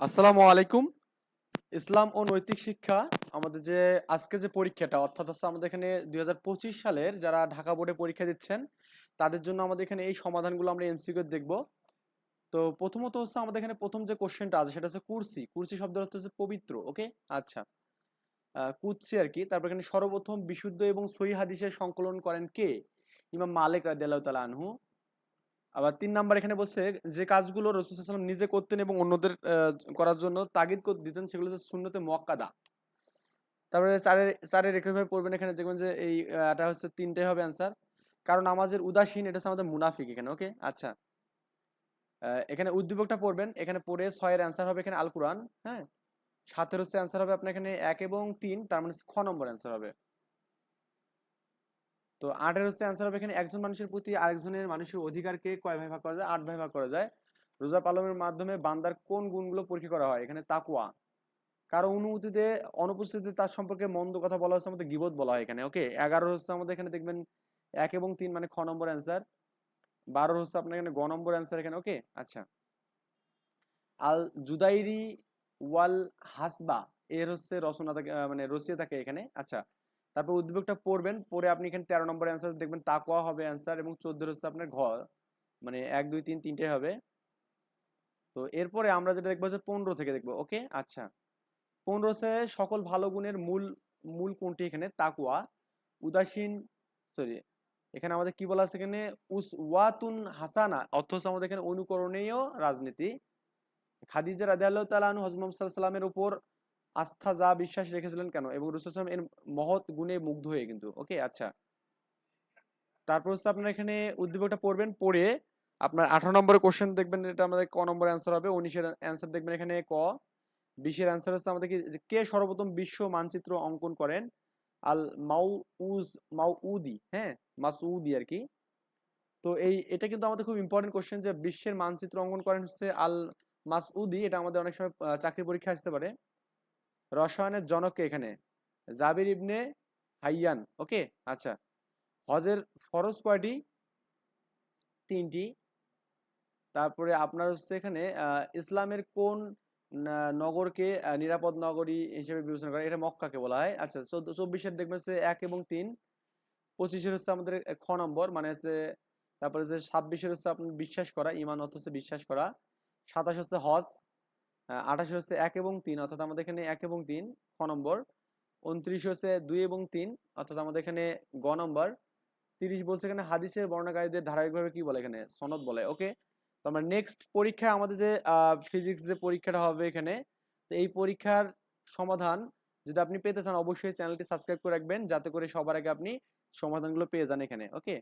আসসালামু আলাইকুম। ইসলাম ও নৈতিক শিক্ষা আমাদের যে আজকে যে পরীক্ষাটা, অর্থাৎ হচ্ছে আমাদের এখানে দুই সালের যারা ঢাকা বোর্ডে পরীক্ষা দিচ্ছেন, তাদের জন্য আমাদের এখানে এই সমাধানগুলো আমরা এমসিকিউ দেখব। তো প্রথমত হচ্ছে আমাদের এখানে প্রথম যে কোশ্চেনটা আছে, সেটা হচ্ছে কুর্সি। কুরসি শব্দের অর্থ হচ্ছে পবিত্র, ওকে? আচ্ছা। কুদসি আর কি। তারপর এখানে সর্বপ্রথম বিশুদ্ধ এবং সহি হাদিসের সংকলন করেন কে? ইমাম মালিক রাদিয়াল্লাহু তাআলা আনহু। আবার তিন নাম্বার এখানে বলছে যে কাজগুলো রসুল সাল্লাম নিজে করতেন এবং অন্যদের করার জন্য তাগিদ করে, দিতেন, সেগুলো হচ্ছে সুন্নতে মুয়াক্কাদা। তারপরে চারের চারের একইভাবে পড়বেন এখানে, দেখবেন যে এই এটা হচ্ছে তিনটাই হবে অ্যান্সার কারণ আমাদের উদাসীন, এটা হচ্ছে আমাদের মুনাফিক এখানে ওকে আচ্ছা। এখানে উদ্দীপকটা পড়বেন, এখানে পড়ে ছয়ের অ্যান্সার হবে এখানে আল কোরআন হ্যাঁ? সাতের হচ্ছে অ্যান্সার হবে আপনার এখানে এক এবং তিন, তার মানে খ নম্বর অ্যান্সার হবে। তো আটের হচ্ছে অ্যান্সার হবে এখানে একজন মানুষের প্রতি আরেকজনের মানুষের অধিকারকে কয় ভাগ ভাগ করা যায়? আট ভাগ ভাগ করা যায়। রোজা পালনের মাধ্যমে বান্দার কোন গুণগুলো পরীক্ষা করা হয়? এখানে তাকুয়া কারও অনুমতিতে, অনুপস্থিতিতে তার সম্পর্কে মন্দ কথা বলা হচ্ছে আমাদের গিবত বলা হয় এখানে, ওকে? এগারো হচ্ছে আমাদের এখানে দেখবেন এক এবং তিন মানে খ নম্বর অ্যান্সার বারো হচ্ছে আপনার এখানে গ নম্বর অ্যান্সার এখানে, ওকে? আচ্ছা। আল জুদাইরি ওয়াল হাসবা, এর হচ্ছে রচনা থাকে মানে রসিয়ে থাকে এখানে আচ্ছা। তারপর উদ্যোগটা পড়বেন, পড়ে আপনি এখানে তেরো নম্বর অ্যান্সার দেখবেন তাকোয়া হবে অ্যান্সার এবং চোদ্দ হচ্ছে আপনার ঘর মানে এক, দুই, তিন তিনটে হবে। তো এরপরে আমরা যেটা দেখব হচ্ছে পনেরো থেকে দেখব ওকে আচ্ছা। পনেরো হচ্ছে সকল ভালো গুণের মূল মূল কোনটি এখানে? তাকুয়া উদাসীন সরি এখানে আমাদের কি বলা আছে এখানে? উস ওয়াতুন হাসানা, অর্থ হচ্ছে আমাদের এখানে অনুকরণীয় রাজনীতি। খাদিজা রাদিয়াল্লাহু তাআলা আনহু, হযরত মুহাম্মদ সাল্লাল্লাহু আলাইহি সাল্লামের উপর আস্থা যা বিশ্বাস রেখেছিলেন কেন? এবং রাসূল সাল্লাল্লাহু এর মহৎ গুণে মুগ্ধ হয়ে কিন্তু ওকে আচ্ছা। তারপর হচ্ছে আপনার এখানে উদ্দীপকটা পড়বেন, পড়ে আপনার আঠারো নম্বরের কোশ্চেন দেখবেন, এটা আমাদের ক নম্বর অ্যান্সার হবে, উনিশের অ্যান্সার দেখবেন এখানে ক, বিশের অ্যান্সার হচ্ছে আমাদের কি কে সর্বপ্রথম বিশ্ব মানচিত্র অঙ্কন করেন? আল মাউ উজ মাউ উদি হ্যাঁ? মাসউদি আর কি। তো এই, এটা কিন্তু আমাদের খুব ইম্পর্টেন্ট কোশ্চেন যে বিশ্বের মানচিত্র অঙ্কন করেন হচ্ছে আল মাসউদি, এটা আমাদের অনেক সময় চাকরি পরীক্ষা আসতে পারে। রসায়নের জনককে এখানে জাবির ইবনে হাইয়ান, ওকে? আচ্ছা হজের ফরজ কয়টি? তিনটি। তারপরে আপনার হচ্ছে এখানে ইসলামের কোন নগরকে নিরাপদ নগরী হিসেবে বিবেচনা করে এটা মক্কাকে বলা হয়। আচ্ছা চব্বিশের দেখবেন হচ্ছে এক এবং তিন। পঁচিশের হচ্ছে আমাদের খ নম্বর মানে হচ্ছে, তারপরে হচ্ছে ছাব্বিশের হচ্ছে আপনার বিশ্বাস করা ইমান অর্থ হচ্ছে বিশ্বাস করা। সাতাশ হচ্ছে হজ। আঠাশ হচ্ছে এক এবং তিন, অর্থাৎ আমাদের এখানে এক এবং তিন, খ নম্বর। উনত্রিশ হচ্ছে দুই এবং তিন, অর্থাৎ আমাদের এখানে গ নম্বর। তিরিশ বলছে এখানে হাদিসের বর্ণাকারীদের ধারাবাহিকভাবে কি বলে এখানে? সনদ বলে ওকে তো আমরা নেক্সট পরীক্ষায় আমাদের যে ফিজিক্স যে পরীক্ষাটা হবে এখানে, তো এই পরীক্ষার সমাধান যদি আপনি পেতে চান, অবশ্যই চ্যানেলটি সাবস্ক্রাইব করে রাখবেন, যাতে করে সবার আগে আপনি সমাধানগুলো পেয়ে যান এখানে ওকে